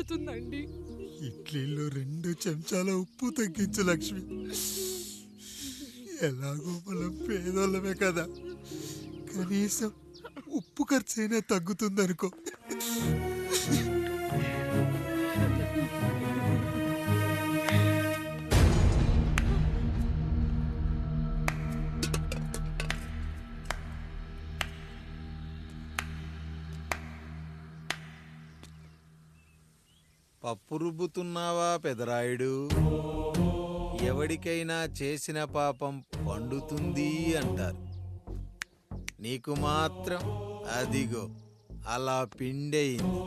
మాట్లాడుతుందండి. ఇడ్లీలో రెండు చెంచాల ఉప్పు తగ్గించు లక్ష్మి. ఎలాగో మనం పేదోళ్ళమే కదా. కనీసం ఉప్పు ఖర్చైనా తగ్గుతుందనుకో. పప్పురుబ్బుతున్నావా పెదరాయుడు? ఎవడికైనా చేసిన పాపం పండుతుంది అంటారు. నీకు మాత్రం అదిగో అలా పిండయింది.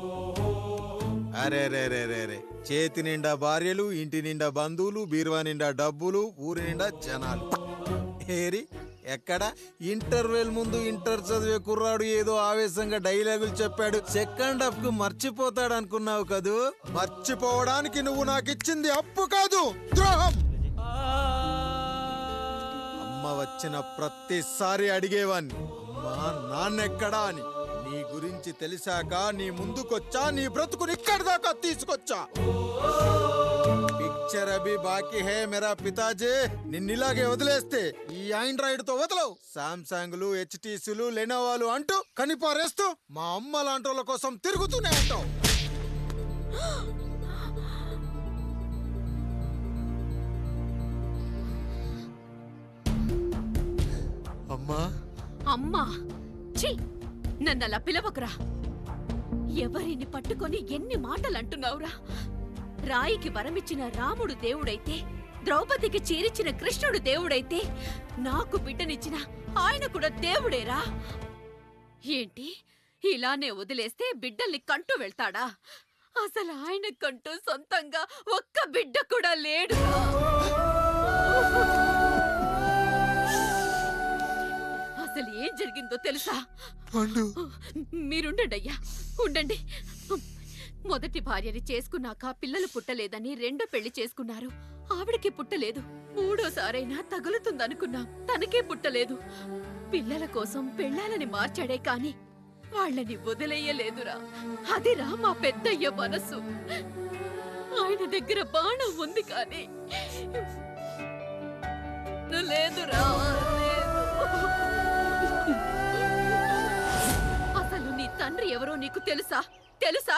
అరే రే రే రే రే చేతి నిండా భార్యలు ఇంటి నిండా బంధువులు బీరువా నిండా డబ్బులు ఊరి నిండా జనాలు. ఏరి ఎక్కడ? ఇంటర్వెల్ ముందు ఇంటర్ చదివే కుర్రాడు ఏదో ఆవేశంగా డైలాగులు చెప్పాడు. సెకండ్ హాఫ్కు మర్చిపోతాడు అనుకున్నావు కదూ? మర్చిపోవడానికి నువ్వు నాకు ఇచ్చింది అప్పు కాదు ద్రోహం! అమ్మ వచ్చిన ప్రతిసారి అడిగేవాన్ని అమ్మా నాన్నెక్కడా అని. నీ గురించి తెలిసాక నీ ముందుకొచ్చా నీ బ్రతుకుని ఇక్కడి దాకా తీసుకొచ్చా? అభి బాకీ హే మేరా పితాజీ. నిన్నిలాగే వదిలేస్తే ఈ ఆండ్రాయిడ్తో వదలవు. సామ్సంగ్లు హెచ్టీసీలు లెనోవాలు అంటూ కనిపారేస్తూ మా అమ్మ లాంటి కోసం తిరుగుతూనే ఉంటావు. అమ్మా. అమ్మా. ఛీ! నన్ను అలా పిలవకురా. ఎవరిని పట్టుకొని ఎన్ని మాటలు అంటున్నావురా రాయికి వరమిచ్చిన రాముడు దేవుడైతే ద్రౌపదికి చీరిచ్చిన కృష్ణుడు దేవుడైతే నాకు బిడ్డనిచ్చిన ఆయన కూడా దేవుడేరా. ఏంటి? ఇలానే వదిలేస్తే బిడ్డల్ని కంటూ వెళ్తాడా? అసలు ఆయన కంటూ సొంతంగా ఒక్క బిడ్డ కూడా లేడురా అసలు ఏం జరిగిందో తెలుసా? మీరుండండి అయ్యా. ఉండండి. మొదటి భార్యని చేసుకున్నాక పిల్లలు పుట్టలేదని రెండో పెళ్ళి చేసుకున్నారు. ఆవిడకి పుట్టలేదు. మూడోసారైనా తగులుతుందనుకున్నాం తనకే పుట్టలేదు. పిల్లల కోసం పెళ్ళాలని మార్చాడే కాని వాళ్ళని వదిలేయలేదురా. అదిరా మా పెద్దయ్య మనసు. ఆయన దగ్గర బాణం ఉంది కానీ లేదురా అసలు నీ తండ్రి ఎవరో నీకు తెలుసా? తెలుసా?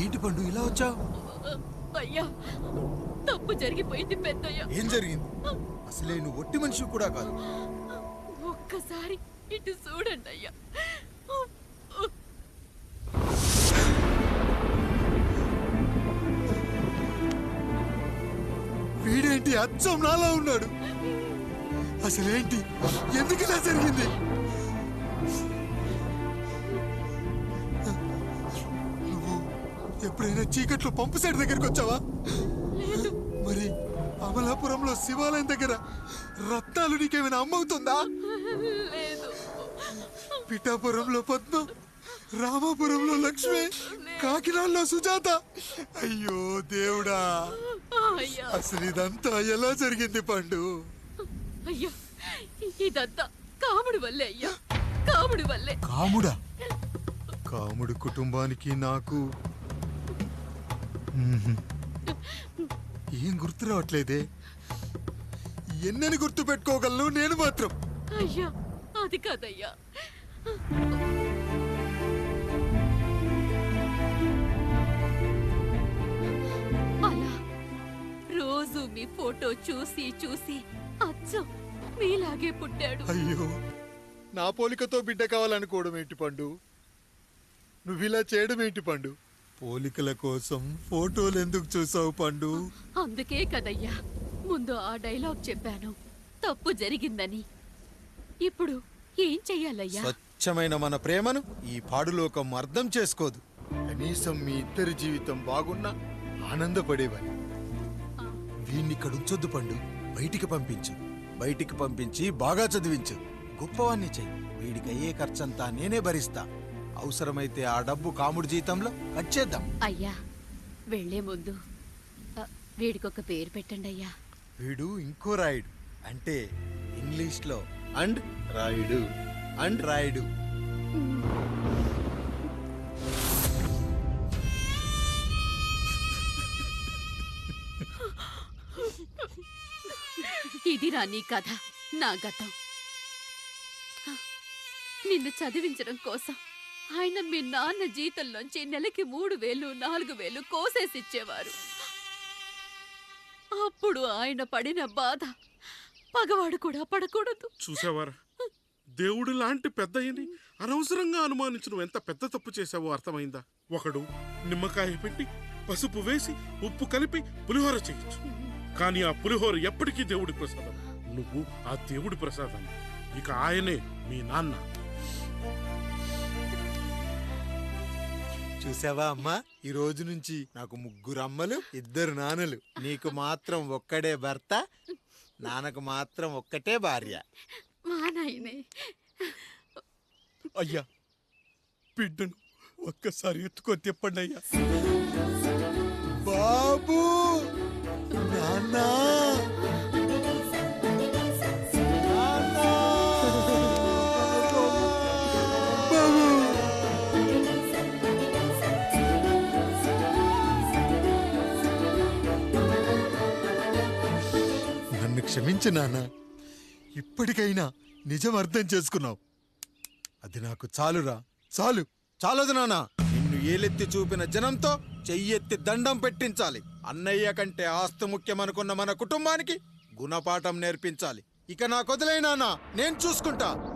ఏంటి పండు ఇలా వచ్చావు అయ్యా తప్పు జరిగిపోయింది పెద్దయ్య. ఏం జరిగింది? అసలే నువ్వు ఒట్టి మనిషి కూడా కాదు. ఒక్కసారి ఇటు చూడండి అయ్యా వీడేంటి అచ్చం నాలా ఉన్నాడు? అసలేంటి? ఎందుకు ఇలా జరిగింది? నువ్వు ఎప్పుడైనా చీకట్లో పంపు సైడ్ దగ్గరికి వచ్చావా? అమలాపురంలో శివాలయం దగ్గర రత్నాలు నీకేమైనా అమ్మవుతుందా? లేదు. పిఠాపురంలో పద్మ రామాపురంలో లక్ష్మి కాకినాడలో సుజాత. అయ్యో దేవుడా. అసలు ఇదంతా ఎలా జరిగింది పండు? అయ్యా ఇదంతా కాముడి వల్లే అయ్యా. కాముడి వల్లే. కాముడా? కాముడు కుటుంబానికి నాకు. ఏం గుర్తు రావట్లేదే? ఎన్నని గుర్తు పెట్టుకోగలను నేను మాత్రం. అయ్యా అది కాదయ్యా. అలా రోజు మీ ఫోటో చూసి చూసి అచ్చం మీలాగే పుట్టాడు. అయ్యో నా పోలికతో బిడ్డ కావాలనుకోవడం ఏంటి పండు? నువ్వు ఇలా చేయడం ఏంటి పండు? పోలికల కోసం ఫోటోలు ఎందుకు చూసావు పండు? అందుకే కదయ్యా ముందు ఆ డైలాగ్ చెప్పాను. తప్పు జరిగిందని. ఇప్పుడు ఏం చెయ్యాలయ్యా? స్వచ్ఛమైన మన ప్రేమను ఈ పాడులోకం అర్థం చేసుకోదు. కనీసం మీ ఇద్దరి జీవితం బాగున్నా ఆనందపడేవాని వీణ్ణి ఇక్కడ ఉంచొద్దు పండు బయటికి పంపించు. బయటికి పంపించి బాగా చదివించు. గొప్పవాణ్ణి చెయ్యి. వీడికి అయ్యే ఖర్చంతా నేనే భరిస్తా. అవసరమైతే ఆ డబ్బు కాముడి జీతంలో కట్ చేద్దాం. అయ్యా వెళ్ళే ముందు ఆ, వీడికొక పేరు పెట్టండి అయ్యా. వీడు ఇంకో రాయుడు. అంటే ఇంగ్లీష్లో అండ్ రాయుడు అండ్ రాయుడు. ఇది రా నీ కథ నా గతం. నిన్ను చదివించడం కోసం. ఆయన మీ నాన్న జీతంలోంచి నెలకి మూడు వేలు నాలుగు వేలు కోసేసిచ్చేవారు. అప్పుడు ఆయన పడిన బాధ పగవాడు కూడా పడకూడదు. చూసావారా? దేవుడు లాంటి పెద్దయ్యని అనవసరంగా అనుమానించు ఎంత పెద్ద తప్పు చేశావో అర్థమైందా? ఒకడు నిమ్మకాయ పెట్టి పసుపు వేసి ఉప్పు కలిపి పులిహోర చేయొచ్చు. కానీ ఆ పులిహోర ఎప్పటికీ దేవుడి ప్రసాదం. నువ్వు ఆ దేవుడి ప్రసాదం. ఇక ఆయనే మీ నాన్న. చూసావా అమ్మా? ఈ రోజు నుంచి నాకు ముగ్గురు అమ్మలు ఇద్దరు నాన్నలు. నీకు మాత్రం ఒక్కడే భర్త నాన్నకు మాత్రం ఒక్కటే భార్య. మా నాయనే. అయ్యా బిడ్డను ఒక్కసారి ఎత్తుకొని తిప్పండి అయ్యా. బాబు నాన్నా. నాన్నా! క్షమించు నాన్న. ఇప్పటికైనా నిజం అర్థం చేసుకున్నావు. అది నాకు చాలురా. చాలు. చాలదు నాన్న. నిన్ను ఏలెత్తి చూపిన జనంతో చెయ్యెత్తి దండం పెట్టించాలి. అన్నయ్య కంటే ఆస్తి ముఖ్యమనుకున్న మన కుటుంబానికి గుణపాఠం నేర్పించాలి. ఇక నా వదిలేనానా నేను చూసుకుంటా.